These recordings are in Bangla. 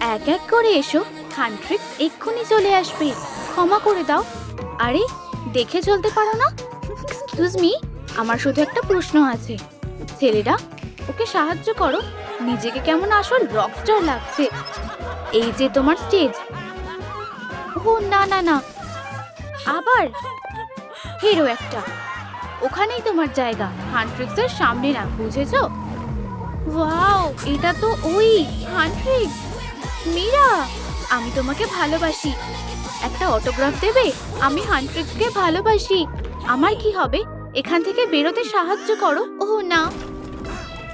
এক এক করে এসো। হান্ট্রিক্স এক্ষুনি চলে আসবে। ক্ষমা করে দাও। আরে, দেখে চলতে পারো না? এক্সকিউজ মি আমার শুধু একটা প্রশ্ন আছে। ছেলেরা, ওকে সাহায্য করো। নিজেকে কেমন আসল রকস্টার লাগছে। এই যে তোমার স্টেজ ও না না না। আবার? হিরো একটা। ওখানেই তোমার জায়গা। হান্ট্রিক্সের সামনে না বুঝেছ? ওয়াও, এটা তো ওই হান্ট্রিক্স মীরা, আমি তোমাকে ভালোবাসি। একটা অটোগ্রাফ দেবে, আমি হান্ট্রিক্সকে ভালোবাসি। আমার কি হবে? এখান থেকে বেরোতে সাহায্য করো। ও না।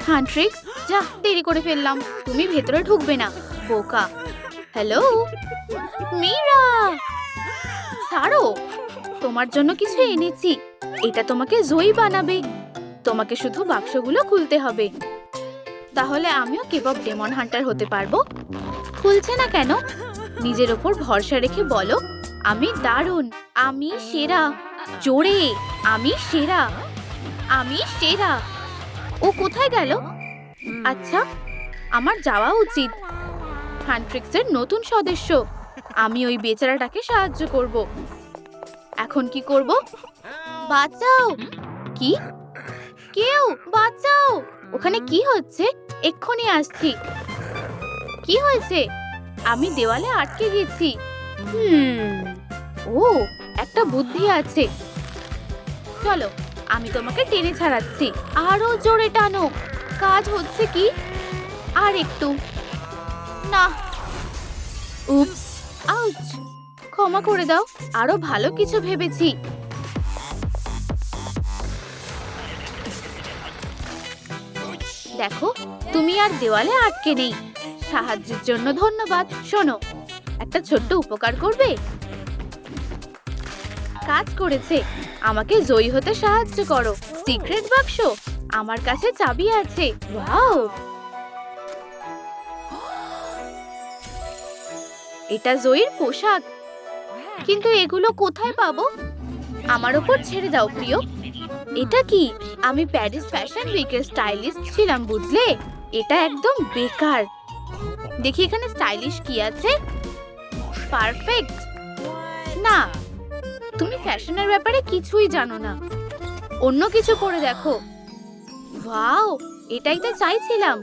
হান্ট্রিক্স যা, দেরি করে ফেললাম। তুমি ভেতরে ঢুকবে না। বোকা। হ্যালো? মীরা! ছাড়ো। তোমার জন্য কিছু এনেছি। এটা তোমাকে জয়ী বানাবে। তোমাকে শুধু বাক্সগুলো খুলতে হবে। তাহলে আমিও কেবব ডেমন হান্টার হতে পারব। খুলছে না কেন? নিজের ওপর ভরসা রেখে বলো, আমি দারুণ, আমি সেরা, জোরে, আমি সেরা আমি সেরা। ও কোথায় গেল? আচ্ছা আমার যাওয়া উচিত। হান্ট্রিক্সের নতুন সদস্য, আমি ওই বেচারাটাকে সাহায্য করব। এখন কি করব? বাঁচাও! কি? কেউ, বাঁচাও! ওখানে কি হচ্ছে? এক্ষুনি আসছি। কি হয়েছে? আমি দেওয়ালে আটকে গেছি। হুম, ও, একটা বুদ্ধি আছে। চলো, আমি তোমাকে টেনে ছাড়াচ্ছি। আরও জোরে টানো। কাজ হচ্ছে কি? আর একটু। না। Oops ouch. ক্ষমা করে দাও, আরও ভালো কিছু ভেবেছি। দেখো, তুমি আর দেওয়ালে আটকে নেই। সাহায্যের জন্য ধন্যবাদ। শোনো, একটা ছোট্ট উপকার করবে। কাজ করেছে। আমাকে জয়ী হতে সাহায্য করো। সিক্রেট বাক্স আমার কাছে চাবি আছে। ওয়াও! এটা জয়ীর পোশাক। কিন্তু এগুলো কোথায় পাবো? আমার ওপর ছেড়ে দাও, প্রিয়। এটা কি? আমি প্যারিস ফ্যাশন উইকের স্টাইলিস্ট ছিলাম, বুঝলে? এটা একদম বেকার। দেখি এখানে স্টাইলিশ কি আছে? পারফেক্ট না তুমি ফ্যাশনের ব্যাপারে কিছুই জানো না। অন্য কিছু করে দেখো। ওয়াও এটাই তো চাইছিলাম।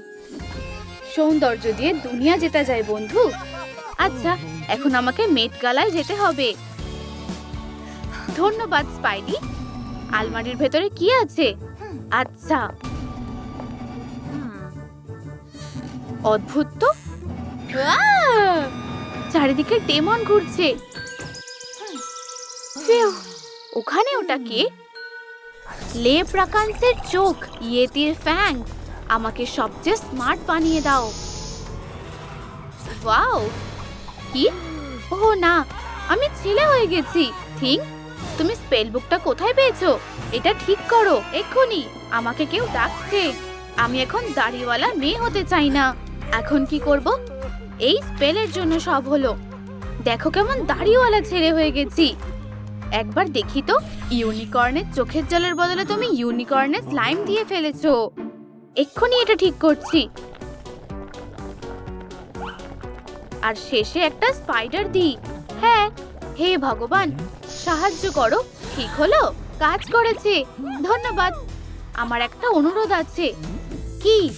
সৌন্দর্য দিয়ে দুনিয়া জেতা যায় বন্ধু। আচ্ছা এখন আমাকে মেট গালায় যেতে হবে। ধন্যবাদ স্পাইডি আলমারির ভেতরে কি আছে? আচ্ছা। অদ্ভুত তো! চারিদিকে ডেমন ঘুরছে। ওখানে ওটা কে? লে চোখ, ইয়েতির ফ্যাং, আমাকে সবচেয়ে স্মার্ট বানিয়ে দাও। ওয়াও! কি? ও না, আমি ছেলে হয়ে গেছি। থিং তুমি স্পেল বুকটা কোথায় পেয়েছ? এটা ঠিক করো, এক্ষুনি। আমাকে কেউ ডাকছে। আমি এখন দাড়িওয়ালা মেয়ে হতে চাই না। এখন কি করব? এই স্পেলের জন্য সব হলো। দেখো কেমন দাড়িওয়ালা ছেলে হয়ে গেছি। একবার দেখি তো, ইউনিকর্নের চোখের জলের বদলে তুমি ইউনিকর্নের স্লাইম দিয়ে ফেলেছো। এক্ষুনি এটা ঠিক করছি। আর শেষে একটা স্পাইডার দিই। হ্যাঁ হে ভগবান, সাহায্য করো। ঠিক হলো, কাজ করেছে। ধন্যবাদ। আমার একটা অনুরোধ আছে। কি?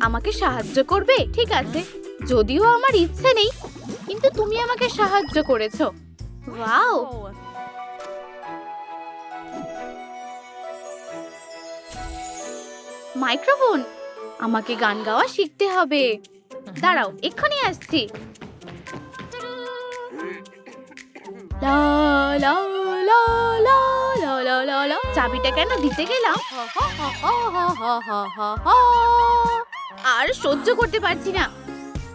আমাকে সাহায্য করবে? ঠিক আছে। যদিও আমার ইচ্ছে নেই কিন্তু তুমি আমাকে সাহায্য করেছ। ওয়াও! মাইক্রোফোন আমাকে গান গাওয়া শিখতে হবে। দাঁড়াও এক্ষুনি আসছি। চাবিটা কেন দিতে গেলাম? আর সহ্য করতে পারছি না।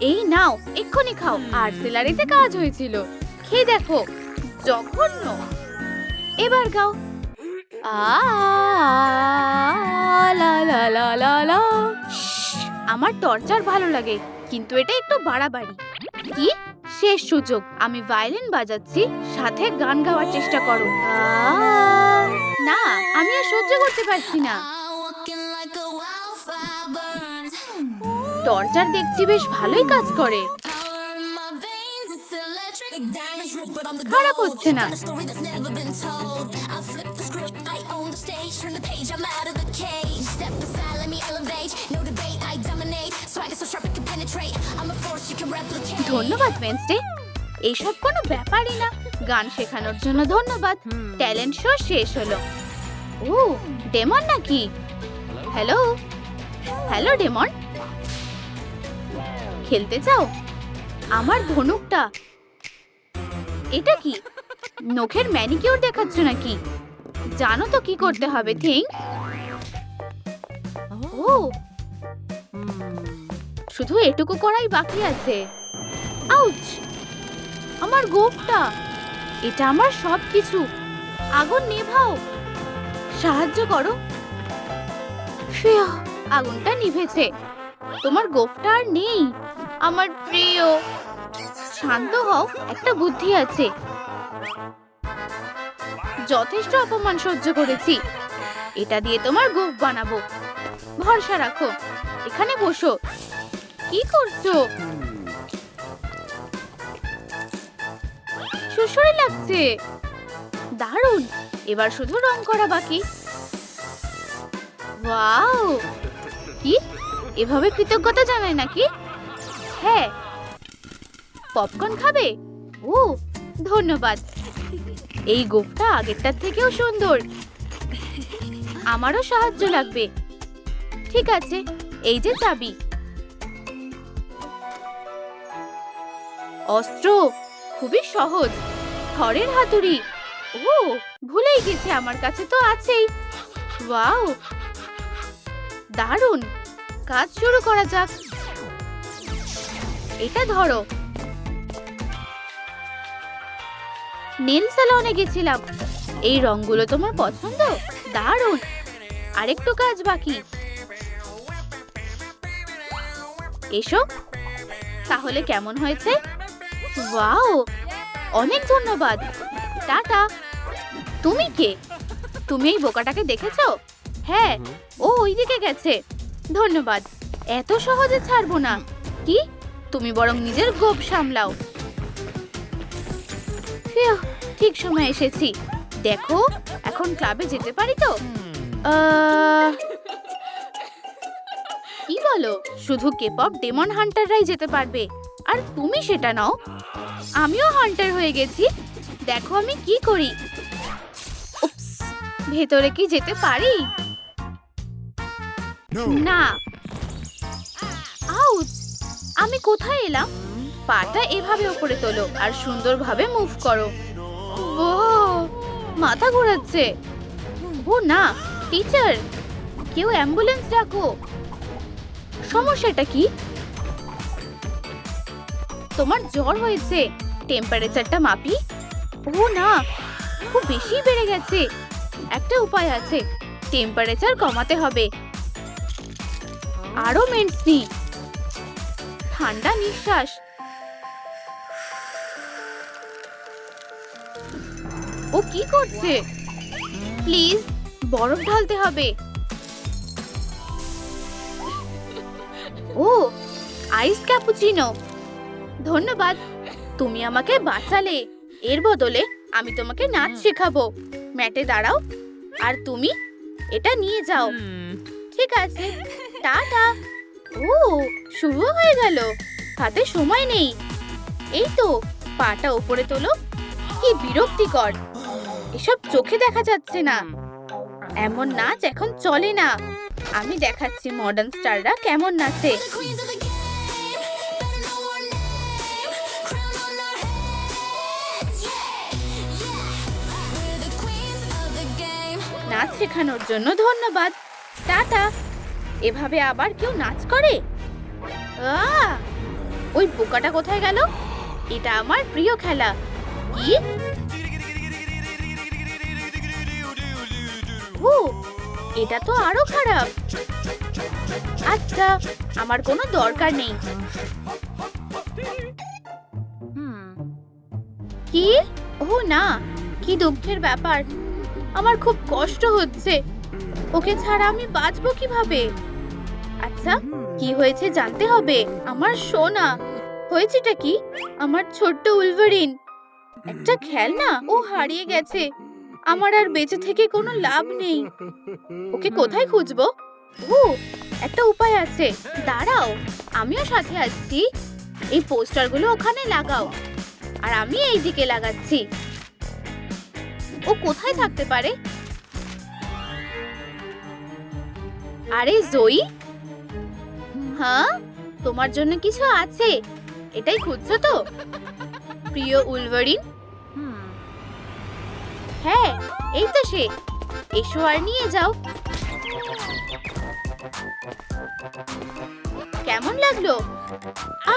এই নাও, এক্ষুনি খাও। আর সেলারিতে কাজ হয়েছিল। খেয়ে দেখো, জঘন্য। এবার গাও। আমার টর্চার ভালো লাগে, কিন্তু এটা একটু বাড়াবাড়ি। কি? শেষ সুযোগ। আমি ভায়োলিন বাজাচ্ছি, সাথে গান গাওয়ার চেষ্টা করো। না, আমি আর সহ্য করতে পারছি না। টর্চার দেখছি বেশ ভালোই কাজ করে। খারাপ হচ্ছে না। ধন্যবাদ ওয়েন্সডে এইসব কোনো ব্যাপারই না। গান শেখানোর জন্য ধন্যবাদ। ট্যালেন্ট শো শেষ হলো। ও, ডেমন নাকি? হ্যালো? Hello, Damon? খেলতে চাও? আমার ধনুকটা। এটা কি? নখের ম্যানিকিউর দেখাচ্ছ নাকি? জানো তো কি করতে হবে, থিং? ও। শুধু এটুকু করাই বাকি আছে। আউচ! আমার গোপটা। এটা আমার সব কিছু আগুন নেভাও। সাহায্য করো। আগুনটা নিভেছে। তোমার গোপটা আর নেই। আমার প্রিয়। শান্ত হও, একটা বুদ্ধি আছে। যথেষ্ট অপমান সহ্য করেছি। এটা দিয়ে তোমার গোফ বানাবো। ভরসা রাখো। এখানে বসো। কি করছ? সুসরে লাগছে। দারুণ। এবার শুধু রং করা বাকি। ওয়াও! কি? এভাবে কৃতজ্ঞতা জানায় নাকি? হ্যাঁ। পপকর্ন খাবে? ও, ধন্যবাদ। এই গোফটা আগেরটার থেকেও সুন্দর। আমারও সাহায্য লাগবে। ঠিক আছে, এই যে চাবি। অস্ত্র, খুবই সহজ। থরের হাতুড়ি। ও, ভুলেই গেছে, আমার কাছে তো আছেই। ওয়াও, দারুণ। কাজ শুরু করা যাক। এটা ধরো। নেল সালনে গেছিলাম। এই রংগুলো তোমার পছন্দ? দারুণ। আরেকটু কাজ বাকি। এসো। তাহলে কেমন হয়েছে? ওয়াও! অনেক ধন্যবাদ। টাটা। তুমি কে? তুমি এই বোকাটাকে দেখেছ? হ্যাঁ ও ওইদিকে গেছে। ধন্যবাদ। এত সহজে ছাড়বো না। কি? তুমি বরং নিজের গোপ সামলাও। ঠিক সময় এসেছি। দেখো এখন ক্লাবে যেতে পারি তো? কি বলো? শুধু কেপপ ডেমন হান্টাররাই যেতে পারবে। আর তুমি সেটা নাও। আমিও হান্টার হয়ে গেছি। দেখো আমি কি করি। ভেতরে কি যেতে পারি? না। আউচ আমি কোথায় এলাম? পাটা এভাবে উপরে তোলো আর সুন্দরভাবে মুভ করো। ও মাথা ঘোরাচ্ছে। ও না টিচার কেউ অ্যাম্বুলেন্স ডাকো। সমস্যাটা কি? তোমার জ্বর হয়েছে টেম্পারেচারটা মাপি। ও না, খুব বেশি বেড়ে গেছে। একটা উপায় আছে টেম্পারেচার কমাতে হবে। আরও মেন্টস নি ঠান্ডা নিঃশ্বাস। ও কি করছে? প্লিজ বরফ ঢালতে হবে। ও আইস ক্যাপুচিনো। ধন্যবাদ তুমি আমাকে বাঁচালে। এর বদলে আমি তোমাকে নাচ শেখাবো। ম্যাটে দাঁড়াও আর তুমি এটা নিয়ে যাও। ঠিক আছে টাটা। ও শুরু হয়ে গেল। হাতে সময় নেই। এই তো, পাটা উপরে তোলো। কি বিরক্তিকর। এসব চোখে দেখা যাচ্ছে না। এমন নাচ এখন চলে না। আমি দেখাচ্ছি মডার্ন স্টাররা কেমন নাচে। নাচ শেখানোর জন্য ধন্যবাদ। টাটা। এভাবে আবার কেউ নাচ করে! ওই বোকাটা কোথায় গেল? এটা আমার প্রিয় খেলা। কি? এটা তো আরও খারাপ। আচ্ছা আমার কোনো দরকার নেই। কি? ও না, কি দুঃখের ব্যাপার। আমার খুব কষ্ট হচ্ছে। ওকে ছাড়া আমি বাঁচবো কীভাবে? আচ্ছা কি হয়েছে জানতে হবে। আমার সোনা। হয়েছেটা কি? আমার ছোট্ট উলভারিন। একটা খেলনা? ও হারিয়ে গেছে। আমার আর বেঁচে থেকে কোনো লাভ নেই। ওকে কোথায় খুঁজবো? ও, একটা উপায় আছে। দাঁড়াও, আমিও সাথে আসছি এই পোস্টারগুলো ওখানে লাগাও। আর আমি এই দিকে লাগাচ্ছি। ও কোথায় থাকতে পারে? আরে, জয়ী? হ্যাঁ তোমার জন্য কিছু আছে। এটাই খুঁজছো তো? প্রিয় উলভারিন? হ্যাঁ এই তো সে। এসো আর নিয়ে যাও। কেমন লাগল?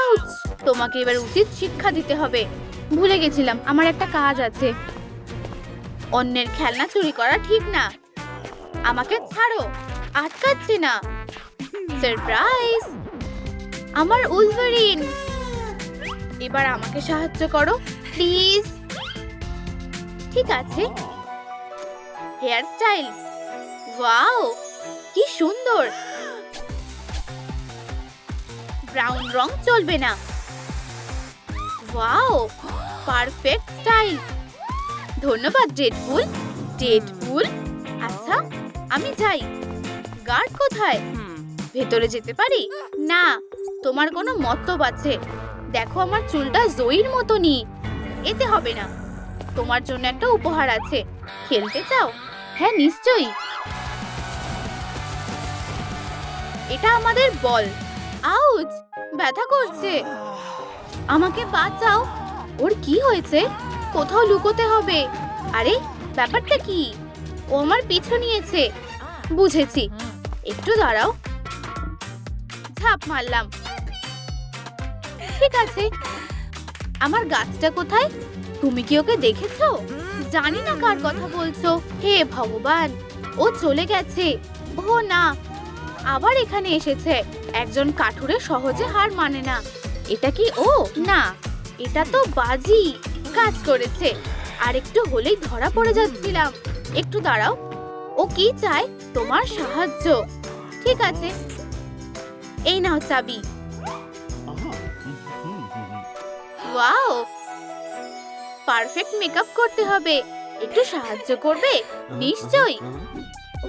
আউচ, তোমাকে এবার উচিত শিক্ষা দিতে হবে। ভুলে গেছিলাম, আমার একটা কাজ আছে। অন্যের খেলনা চুরি করা ঠিক না। আমাকে ছাড়ো। আটকাচ্ছে না। সারপ্রাইজ আমার উলভারিন এবার আমাকে সাহায্য করো, প্লিজ। ঠিক আছে। Hair style. ওয়াও, কি সুন্দর। ব্রাউন রং চলবে না। Wow, perfect style. ধন্যবাদ, ডেডপুল। ডেডপুল আচ্ছা আমি যাই। গার্ড কোথায়? ভেতরে যেতে পারি? না, তোমার কোনো মতলব আছে। দেখো আমার চুলটা জয়ীর মতনই। এতে হবে না। তোমার জন্য একটা উপহার আছে। খেলতে চাও? হ্যাঁ নিশ্চয়ই। এটা আমাদের বল। আউচ, ব্যথা করছে। আমাকে বাঁচাও। ওর কি হয়েছে? কোথাও লুকোতে হবে। আরে, ব্যাপারটা কি? ও আমার পিছু নিয়েছে। বুঝেছি। একটু দাঁড়াও। ঝাপ মারলাম। ঠিক আছে। আমার গাছটা কোথায়? তুমি কি ওকে দেখেছ? জানি না কার কথা বলছো। হে ভগবান, ও চলে গেছে। ও না, আবার এখানে এসেছে। একজন কাঠুরে সহজে হার মানে না। এটা কি ও? না, এটা তো বাজি, কাজ করেছে। আর একটু হলেই ধরা পড়ে যাচ্ছিলাম। একটু দাঁড়াও। ও কি চায়? তোমার সাহায্য। ঠিক আছে। এই নাও চাবি। ওয়াও! পারফেক্ট মেকআপ করতে হবে। একটু সাহায্য করবে? নিশ্চয়ই।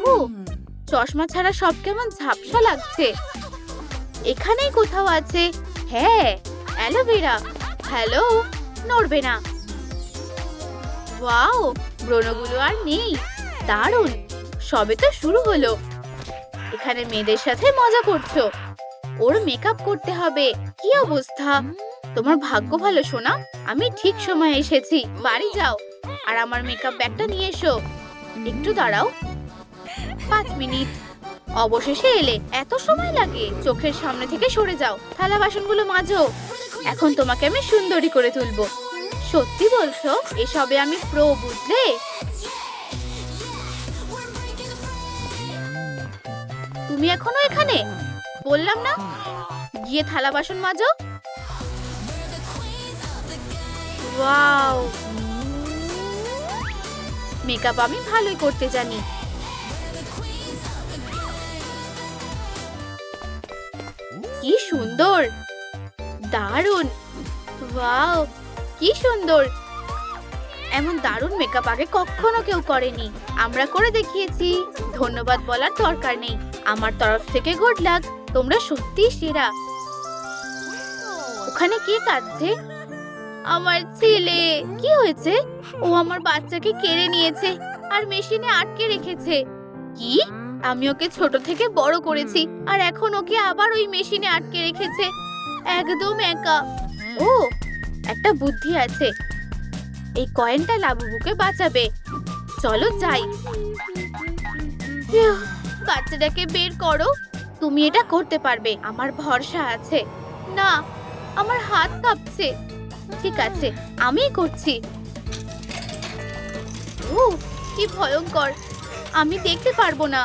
ও চশমা ছাড়া সব কেমন ঝাপসা লাগছে। এখানেই কোথাও আছে। হ্যাঁ অ্যালোভেরা। হ্যালো নড়বে না। ওয়াও! ব্রণগুলো আর নেই। দারুণ! সবে তো শুরু হলো। এখানে মেয়েদের সাথে মজা করছ। ওর মেকআপ করতে হবে। কি অবস্থা? তোমার ভাগ্য ভালো, সোনা। আমি ঠিক সময়ে এসেছি। বাড়ি যাও। আর আমার মেকআপ ব্যাগটা নিয়ে এসো। একটু দাঁড়াও। পাঁচ মিনিট। অবশেষে এলে। এত সময় লাগে। চোখের সামনে থেকে সরে যাও। থালা বাসনগুলো মাজো। এখন তোমাকে আমি সুন্দরী করে তুলবো। সত্যি বলছো? এসবে আমি প্রো বুঝলে? তুমি এখনও এখানে? বললাম না। গিয়ে থালা বাসন মাজো। ওয়াও। মেকআপ আমি ভালোই করতে জানি। কি সুন্দর। দারুণ। ওয়াও, কি সুন্দর। এমন দারুণ মেকআপ আগে কখনো কেউ করেনি। আমরা করে দেখিয়েছি। ধন্যবাদ বলার দরকার নেই। আমার তরফ থেকে গুড লাক তোমরা সত্যিই সেরা। ওখানে কে কাঁদছে? আমার ছেলে। কি হয়েছে? ও আমার বাচ্চাকে কেড়ে নিয়েছে আর মেশিনে আটকে রেখেছে। কি? আমি ওকে ছোট থেকে বড় করেছি আর এখন ওকে আবার ওই মেশিনে আটকে রেখেছে। একদম একা। ও, একটা বুদ্ধি আছে। এই কয়েনটা লাবুবুকে বাঁচাবে। চলো যাই। বাচ্চাটাকে বের করো। তুমি এটা করতে পারবে, আমার ভরসা আছে। না, আমার হাত কাঁপছে। ঠিক আছে, আমিই করছি। ও, কি ভয়ঙ্কর, আমি দেখতে পারব না।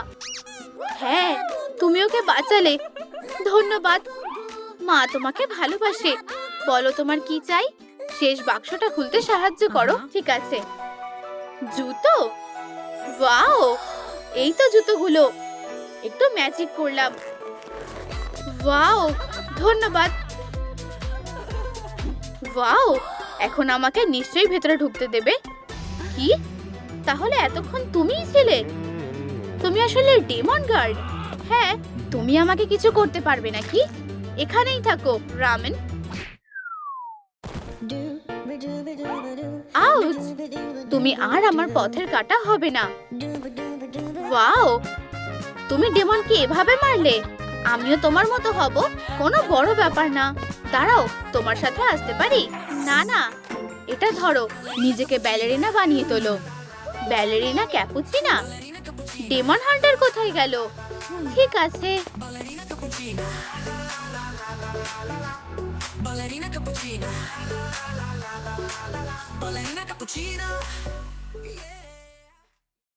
হ্যাঁ তুমি ওকে বাঁচালে। ধন্যবাদ। মা তোমাকে ভালোবাসে। বলো তোমার কি চাই? শেষ বাক্সটা খুলতে সাহায্য করো ঠিক আছে। জুতো? ওয়াও! এই তো জুতোগুলো। একটু ম্যাজিক করলাম। ওয়াও! ধন্যবাদ। ওয়াও! এখন আমাকে নিশ্চয়ই ভেতরে ঢুকতে দেবে। কি? তাহলে এতক্ষণ তুমিই ছিলে? তুমি আসলে ডেমন গার্ড হ্যাঁ তুমি আমাকে কিছু করতে পারবে নাকি? এখানেই থাকো রামেন। আউচ, তুমি আর আমার পথের কাটা হবে না। ওয়াও, তুমি ডেমনকে এভাবে মারলে, আমিও তোমার মতো হব, কোনো বড় ব্যাপার না। দাঁড়াও, তোমার সাথে আসতে পারি? না না, এটা ধরো, নিজেকে ব্যালেরিনা বানিয়ে তোলো। Ballerina Cappuccina? ডেমন হান্টার কোথায় গেল? ঠিক আছে। Ballerina cappuccina. Ballerina cappuccina. Yeah.